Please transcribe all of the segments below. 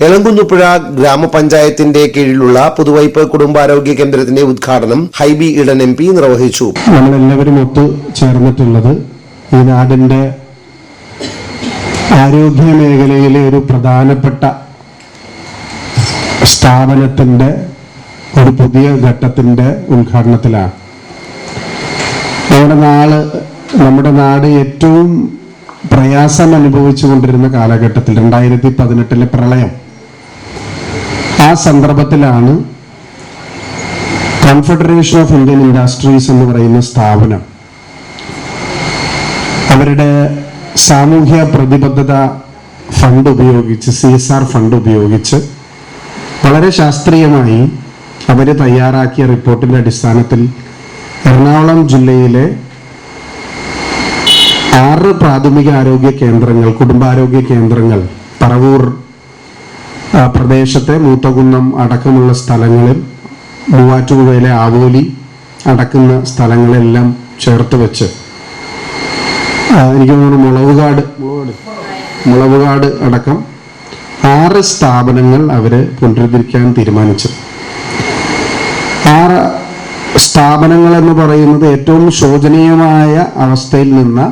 എളങ്കുന്നുപ്പുഴ ഗ്രാമപഞ്ചായത്തിന്റെ കീഴിലുള്ള പുതുവൈപ്പ് കുടുംബാരോഗ്യ കേന്ദ്രത്തിന്റെ ഉദ്ഘാടനം ഹൈബി ഇടൻ എം പി നിർവഹിച്ചു. നമ്മളെല്ലാവരും ഒത്തു ചേർന്നിട്ടുള്ളത് ഈ നാടിന്റെ ആരോഗ്യ മേഖലയിലെ ഒരു പ്രധാനപ്പെട്ട സ്ഥാപനത്തിന്റെ ഒരു പുതിയ ഘട്ടത്തിന്റെ ഉദ്ഘാടനത്തിലാണ്. നമ്മുടെ നാട് നമ്മുടെ നാട് ഏറ്റവും പ്രയാസം അനുഭവിച്ചു കൊണ്ടിരുന്ന കാലഘട്ടത്തിൽ രണ്ടായിരത്തി പതിനെട്ടിലെ പ്രളയം ആ സന്ദർഭത്തിലാണ് കോൺഫെഡറേഷൻ ഓഫ് ഇന്ത്യൻ ഇൻഡസ്ട്രീസ് എന്ന് പറയുന്ന സ്ഥാപനം അവരുടെ സാമൂഹ്യ പ്രതിബദ്ധത ഫണ്ട് ഉപയോഗിച്ച് സി എസ് ആർ ഫണ്ട് ഉപയോഗിച്ച് വളരെ ശാസ്ത്രീയമായി അവർ തയ്യാറാക്കിയ റിപ്പോർട്ടിന്റെ അടിസ്ഥാനത്തിൽ എറണാകുളം ജില്ലയിലെ ആറ് പ്രാഥമിക ആരോഗ്യ കേന്ദ്രങ്ങൾ കുടുംബാരോഗ്യ കേന്ദ്രങ്ങൾ പറവൂർ പ്രദേശത്തെ മൂത്തകുന്നം അടക്കമുള്ള സ്ഥലങ്ങളിൽ മൂവാറ്റുപുഴയിലെ ആവോലി അടക്കുന്ന സ്ഥലങ്ങളെല്ലാം ചേർത്ത് വെച്ച്. എനിക്ക് തോന്നുന്നു മുളവുകാട് മുളവുകാട് അടക്കം ആറ് സ്ഥാപനങ്ങൾ അവർ പുനരുദ്ധരിക്കാൻ തീരുമാനിച്ചു. ആറ് സ്ഥാപനങ്ങൾ എന്ന് പറയുന്നത് ഏറ്റവും ശോചനീയമായ അവസ്ഥയിൽ നിന്ന്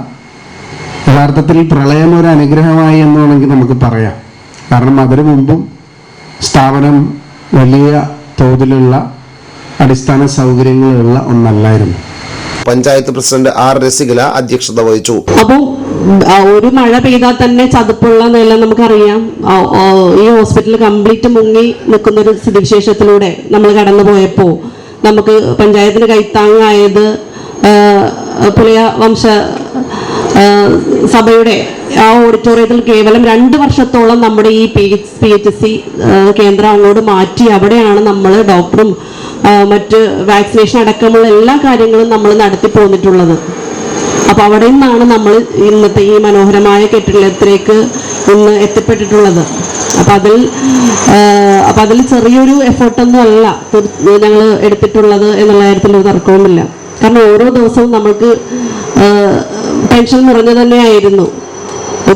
യഥാർത്ഥത്തിൽ പ്രളയം ഒരു അനുഗ്രഹമായി എന്ന് വേണമെങ്കിൽ നമുക്ക് പറയാം. കാരണം അതിനു മുമ്പും സ്ഥാപനം വലിയ തോതിലുള്ള അടിസ്ഥാന സൗകര്യങ്ങളുള്ള ഒന്നല്ലായിരുന്നു. പഞ്ചായത്ത് പ്രസിഡന്റ് ആർ രസികല അധ്യക്ഷത വഹിച്ചു. അപ്പോൾ ഒരു മഴ പെയ്താൽ തന്നെ ചതുപ്പുള്ള നില നമുക്കറിയാം. ഈ ഹോസ്പിറ്റൽ കംപ്ലീറ്റ് മുങ്ങി നിൽക്കുന്ന ഒരു സ്ഥിതിവിശേഷത്തിലൂടെ നമ്മൾ കടന്നു പോയപ്പോൾ നമുക്ക് പഞ്ചായത്തിന് കൈത്താങ്ങായത് പുളിയ വംശ സഭയുടെ ആ ഓഡിറ്റോറിയത്തിൽ കേവലം രണ്ട് വർഷത്തോളം നമ്മുടെ ഈ പി പി എച്ച് സി കേന്ദ്രം അങ്ങോട്ട് മാറ്റി അവിടെയാണ് നമ്മൾ ഡോക്ടറും മറ്റ് വാക്സിനേഷൻ അടക്കമുള്ള എല്ലാ കാര്യങ്ങളും നമ്മൾ നടത്തി പോന്നിട്ടുള്ളത്. അപ്പൊ അവിടെ നിന്നാണ് നമ്മൾ ഇന്നത്തെ ഈ മനോഹരമായ കെട്ടിടത്തിലേക്ക് ഇന്ന് എത്തിപ്പെട്ടിട്ടുള്ളത്. അപ്പൊ അതിൽ അപ്പൊ അതിൽ ചെറിയൊരു എഫേർട്ടൊന്നും അല്ല ഞങ്ങൾ എടുത്തിട്ടുള്ളത് എന്നുള്ള കാര്യത്തിൽ ഒരു തർക്കവുമില്ല. കാരണം ഓരോ ദിവസവും നമ്മൾക്ക് ടെൻഷൻ നിറഞ്ഞു തന്നെയായിരുന്നു.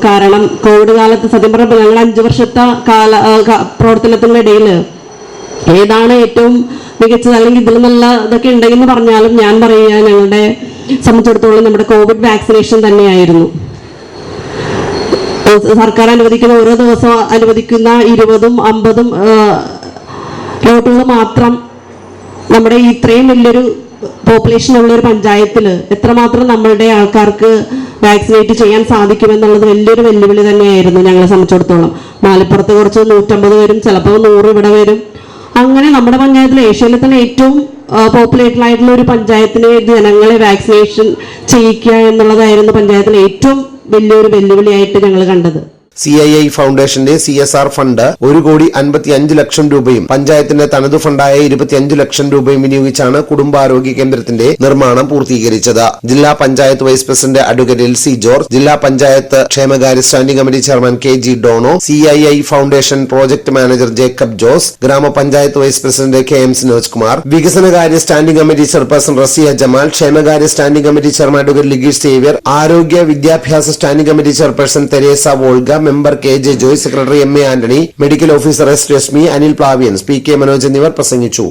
കാരണം കോവിഡ് കാലത്ത് സത്യം പറഞ്ഞപ്പോൾ ഞങ്ങൾ അഞ്ചു വർഷത്തെ കാല പ്രവർത്തനത്തിന്റെ ഇടയിൽ ഏതാണ് ഏറ്റവും മികച്ചത്? അല്ലെങ്കിൽ ഇതിൽ നല്ല ഇതൊക്കെ ഉണ്ടെങ്കിൽ പറഞ്ഞാലും ഞാൻ പറയുക ഞങ്ങളുടെ സംബന്ധിച്ചിടത്തോളം നമ്മുടെ കോവിഡ് വാക്സിനേഷൻ തന്നെയായിരുന്നു. സർക്കാർ അനുവദിക്കുന്ന ഓരോ ദിവസം അനുവദിക്കുന്ന ഇരുപതും അമ്പതും ലോട്ടുകൾ മാത്രം നമ്മുടെ ഇത്രയും വലിയൊരു പോപ്പുലേഷൻ ഉള്ള ഒരു പഞ്ചായത്തിൽ എത്രമാത്രം നമ്മളുടെ ആൾക്കാർക്ക് വാക്സിനേറ്റ് ചെയ്യാൻ സാധിക്കുമെന്നുള്ളത് വലിയൊരു വെല്ലുവിളി തന്നെയായിരുന്നു ഞങ്ങളെ സംബന്ധിച്ചിടത്തോളം. മലപ്പുറത്ത് കുറച്ച് നൂറ്റമ്പത് വരും ചിലപ്പോൾ നൂറ് ഇവിടെ വരും. അങ്ങനെ നമ്മുടെ പഞ്ചായത്തിൽ ഏഷ്യയിലെ തന്നെ ഏറ്റവും പോപ്പുലേറ്റഡ് ആയിട്ടുള്ള ഒരു പഞ്ചായത്തിനെ ജനങ്ങളെ വാക്സിനേഷൻ ചെയ്യിക്കുക എന്നുള്ളതായിരുന്നു പഞ്ചായത്തിലെ ഏറ്റവും വലിയൊരു വെല്ലുവിളിയായിട്ട് ഞങ്ങൾ കണ്ടത്. സി ഐ ഐ ഫൗണ്ടേഷന്റെ സി എസ് ആർ ഫണ്ട് ഒരു കോടി അൻപത്തി അഞ്ച് ലക്ഷം രൂപയും പഞ്ചായത്തിന്റെ തനത് ഫണ്ടായ ഇരുപത്തിയഞ്ച് ലക്ഷം രൂപയും വിനിയോഗിച്ചാണ് കുടുംബാരോഗ്യ കേന്ദ്രത്തിന്റെ നിർമ്മാണം പൂർത്തീകരിച്ചത്. ജില്ലാ panchayat vice president advocate L C George ജില്ലാ പഞ്ചായത്ത് ക്ഷേമകാര്യ standing committee chairman K G Dono C I I foundation project manager Jacob Jose grama panchayat vice president K M Sinoj Kumar വികസനകാര്യ standing committee chairperson Raziya Jamal ക്ഷേമകാര്യ standing committee chairman advocate Ligeesh Xavier ആരോഗ്യ വിദ്യാഭ്യാസ standing committee chairperson Teresa Volga member K J Joy secretary M A Antony medical officer S Reshmi Anil പ്ലാവിയൻസ് P K Manoj എന്നിവർ പ്രസംഗിച്ചു.